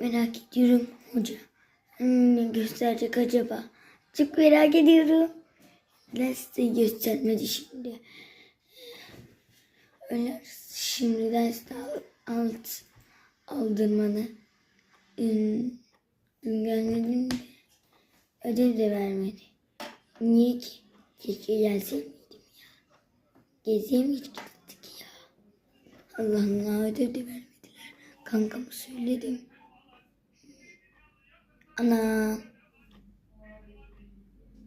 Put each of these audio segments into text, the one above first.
Merak ediyorum hoca. Ne gösterecek acaba? Çok merak ediyorum. Derste göstermedi şimdi. Öyle şimdi derste al, alt aldırmadı. Dün, dün gelmedim de ödev de vermedi. Niye ki? Keşke gelseydim ya. Geziye mi gittik ya? Allah Allah ödev de vermediler. Kankama söyledim. Ana.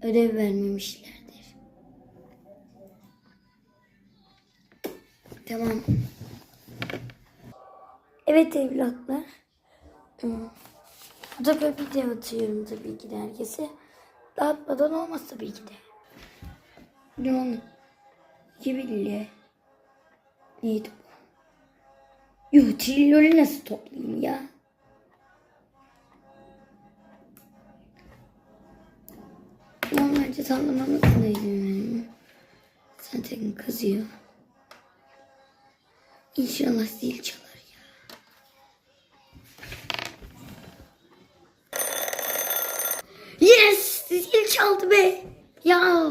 Ödev vermemişlerdir. Tamam. Evet evlatlar. Hmm. Bu da böyle video atıyorum tabii ki de herkese. Dağıtmadan olmaz tabii ki de. Limon. Kibirli. Neydi bu? Yuh trilyonu nasıl toplayayım ya? Normalde sallamamız da izin. Zaten kızıyor. İnşallah zil çalar ya. Yes! Zil çaldı be. Ya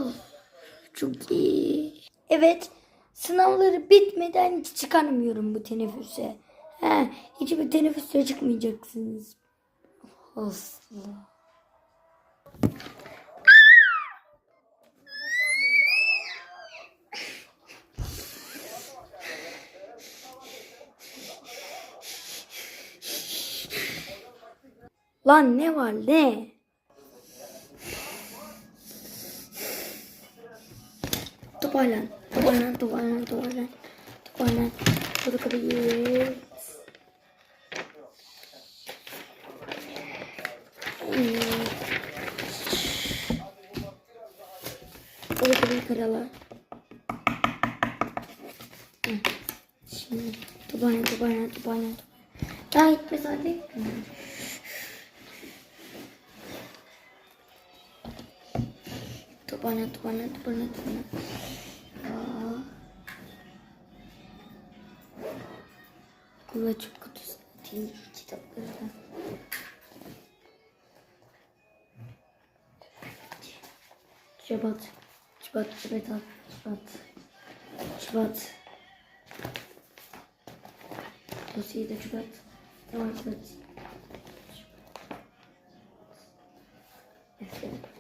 çok iyi. Evet sınavları bitmeden hiç çıkamıyorum bu teneffüse. He, hiçbir teneffüse çıkmayacaksınız. Asla. Lan ne var ne? Toparlan, toparlan, toparlan, toparlan, toparlan. Hadi kapıyı. Hadi kapıyı karala. Hı. Şimdi toparlan, toparlan, toparlan. Daha gitmez hadi. Toparlan, toparlan. Aa. Allah çok kötü satayım kitaplardan. Şubat, Şubat, Şubat, Şubat, Şubat. Dosyayı da Şubat. Tamam, Şubat. Evet.